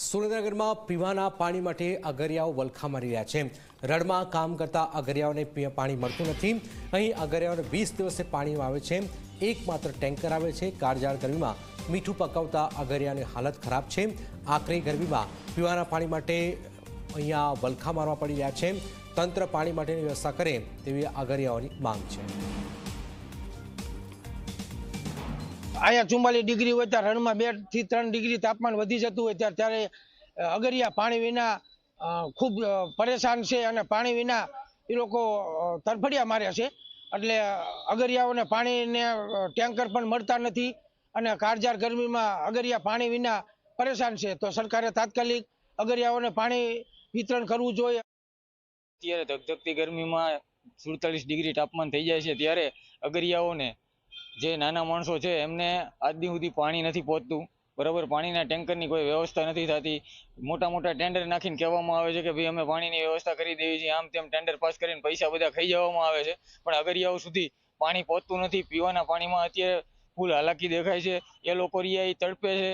સુરેન્દ્રનગરમાં પીવાના પાણી માટે અગરિયાઓ વલખા મારી રહ્યા છે. રડમાં કામ કરતા અગરિયાઓને પાણી મળતું નથી. અહીં અગરિયાઓને વીસ દિવસે પાણી આવે છે. એકમાત્ર ટેન્કર આવે છે. કાળજાળ ગરમીમાં મીઠું પકાવતા અગરિયાની હાલત ખરાબ છે. આખરી ગરમીમાં પીવાના પાણી માટે અહીંયા વલખા મારવા પડી રહ્યા છે. તંત્ર પાણી માટેની વ્યવસ્થા કરે તેવી અગરિયાઓની માંગ છે. અહીંયા ચુમ્માલીસ ડિગ્રી હોય ત્યારે રણમાં બેથી ત્રણ ડિગ્રી તાપમાન વધી જતું હોય ત્યારે ત્યારે અગરિયા પાણી વિના ખૂબ પરેશાન છે અને પાણી વિના એ લોકો તરફડિયા મારે છે. એટલે અગરિયાઓને પાણીને ટેન્કર પણ મળતા નથી અને કાળઝાળ ગરમીમાં અગરિયા પાણી વિના પરેશાન છે. તો સરકારે તાત્કાલિક અગરિયાઓને પાણી વિતરણ કરવું જોઈએ. અત્યારે ધગધગતી ગરમીમાં સુડતાલીસ ડિગ્રી તાપમાન થઈ જાય છે. ત્યારે અગરિયાઓને જે નાના માણસો છે, એમને આજની સુધી પાણી નથી પહોંચતું. બરાબર? પાણીના ટેન્કરની કોઈ વ્યવસ્થા નથી થતી. મોટા મોટા ટેન્ડર નાખીને કહેવામાં આવે છે કે ભાઈ અમે પાણીની વ્યવસ્થા કરી દેવી છીએ આમ તેમ ટેન્ડર પાસ કરીને પૈસા બધા ખાઈ જવામાં આવે છે. પણ અગરિયાઓ સુધી પાણી પહોંચતું નથી. પીવાના પાણીમાં અત્યારે ફૂલ હાલાકી દેખાય છે. એ લોકો ઈ તડપે છે.